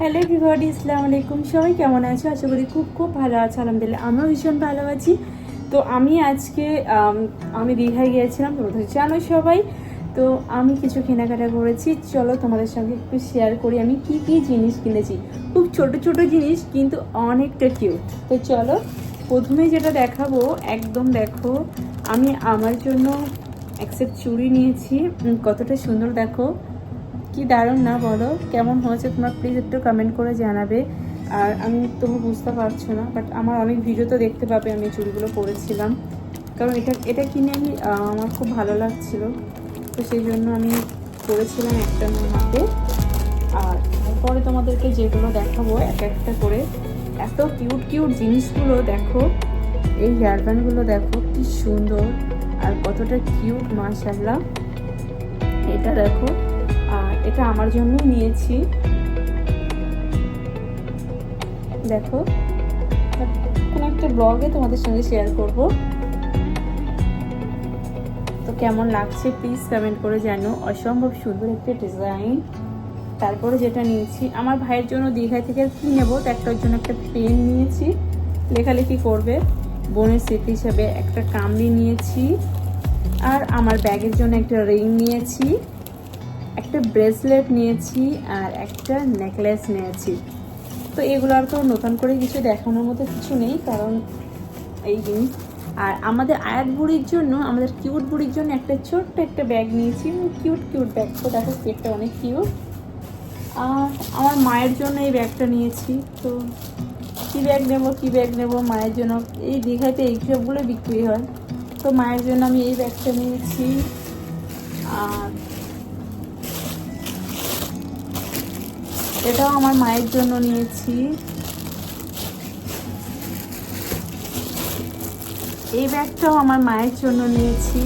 Hello everybody আসসালামু আলাইকুম সবাই কেমন আছো? আশা করি খুব খুব ভালো আছো। আলহামদুলিল্লাহ, আমিও ভীষণ ভালো আছি। তো আমি আজকে, আমি দীঘায় গিয়েছিলাম তোমরা তো জানো সবাই? তো আমি কিছু কেনাকাটা করেছি। চলো তোমাদের সঙ্গে একটু শেয়ার করি আমি কি কি জিনিস কিনেছি। খুব ছোট ছোট জিনিস, কিন্তু অনেকটা কিউট তো চলো, প্রথমে যেটা দেখাবো, একদম দেখো, আমি আমার জন্য একসেট চুড়ি নিয়েছি। কতটা সুন্দর দেখো। কি দারুণ না বলো? কেমন হয়েছে তোমরা প্লিজ একটু কমেন্ট করে জানাবে। আর আমি তোমরা বুঝতে পারছ না বাট আমার অনেক ভিডিও তো দেখতে পাবে আমি চুড়িগুলো পরেছিলাম। কারণ এটা এটা কিনে আমি আমার খুব ভালো লাগছিল। তো সেই জন্য আমি করেছিলাম একটা হাতে। আর তারপরে তোমাদেরকে যেগুলো দেখাবো, এক একটা করে। এত কিউট কিউট জিনিসগুলো দেখো। এই হেয়ারব্যান্ডগুলো দেখো, কি সুন্দর। আর কতটা কিউট মাশাল্লাহ এটা দেখো। এটা আমার জন্যই নিয়েছি। দেখো, কোনো একটা ব্লগে তোমাদের সঙ্গে শেয়ার করব। তো কেমন লাগছে প্লিজ কমেন্ট করে জানো অসম্ভব সুন্দর একটা ডিজাইন তারপরে যেটা নিয়েছি, আমার ভাইয়ের জন্য দীঘা থেকে কি নেব? তো একটার জন্য একটা পেন নিয়েছি। লেখালেখি করবে। বোনের স্মৃতি হিসাবে একটা কামলি নিয়েছি। আর আমার ব্যাগের জন্য একটা রিং নিয়েছি। একটা ব্রেসলেট নিয়েছি আর একটা নেকলেস নিয়েছি। তো এগুলো আর তো নতুন করে কিছু দেখানোর মতো কিছু নেই, কারণ এই জিনিস। আর আমাদের আয়াত বুড়ির জন্য, আমাদের কিউট বুড়ির জন্য একটা ছোট্ট একটা ব্যাগ নিয়েছি। কিউট কিউট ব্যাগ তো দেখো ব্যাগটা অনেক কিউট আর আমার মায়ের জন্য এই ব্যাগটা নিয়েছি। তো কী ব্যাগ নেব, কী ব্যাগ নেব মায়ের জন্য? এই দীঘাতে এই সবগুলো বিক্রি হয়। তো মায়ের জন্য আমি এই ব্যাগটা নিয়েছি। আর এটাও আমার মায়ের জন্য নিয়েছি। এই ব্যাগটাও আমার মায়ের জন্য নিয়েছি।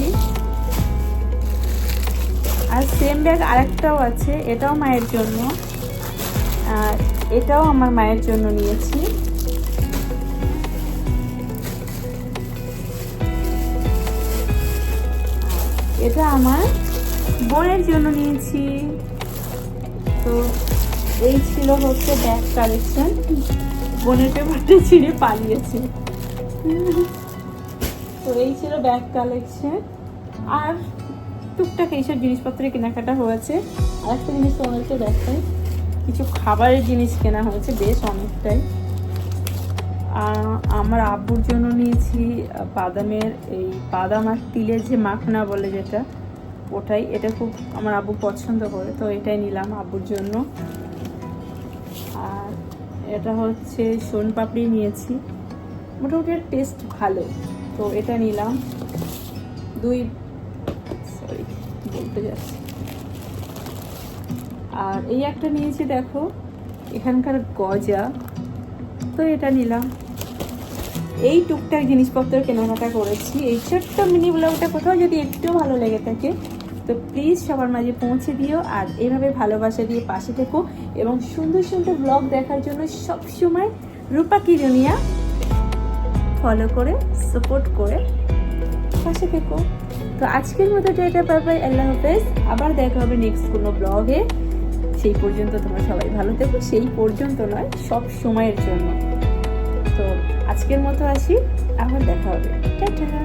আর সেম ব্যাগ আরেকটাও আছে, এটাও মায়ের জন্য। আর এটাও আমার মায়ের জন্য নিয়েছি। এটা আমার বোনের জন্য নিয়েছি। তো এই ছিল হচ্ছে ব্যাগ কালেকশন। বোনের পেপারটা ছিঁড়ে পালিয়েছে। তো এই ছিল ব্যাগ কালেকশন। আর টুকটাক এইসব জিনিসপত্রে কেনাকাটা হয়েছে। আর একটা জিনিস তোমাদেরকে দেখাই। কিছু খাবারের জিনিস কেনা হয়েছে, বেশ অনেকটাই। আমার আব্বুর জন্য নিয়েছি বাদামের এই বাদাম আর তিলের যে মাখনা বলে যেটা, ওটাই। এটা খুব আমার আব্বু পছন্দ করে, তো এটাই নিলাম আব্বুর জন্য। আর এটা হচ্ছে সোন পাপড়ি নিয়েছি। মোটামুটি টেস্ট ভালো। তো এটা নিলাম। দুই সরি বলতে যাচ্ছি। আর এই একটা নিয়েছি দেখো, এখানকার গজা। তো এটা নিলাম। এই টুকটাক জিনিসপত্র কেনাকাটা করেছি। এই ছোট্ট মিনি ব্লগটা কোথাও যদি একটু ভালো লেগে থাকে তো প্লিজ সবার মাঝে পৌঁছে দিও আর এভাবে ভালোবাসা দিয়ে পাশে থেকো এবং সুন্দর সুন্দর ব্লগ দেখার জন্য সবসময় রূপা কিরনিয়া ফলো করে সাপোর্ট করে পাশে থেকো। তো আজকের মতো এটা বাই আল্লাহ হাফেজ। আবার দেখা হবে নেক্সট কোনো ব্লগে সেই পর্যন্ত তোমরা সবাই ভালো থেকো, সেই পর্যন্ত নয়, সব সময়ের জন্য। তো আজকের মতো আসি, আবার দেখা হবে। টাটা।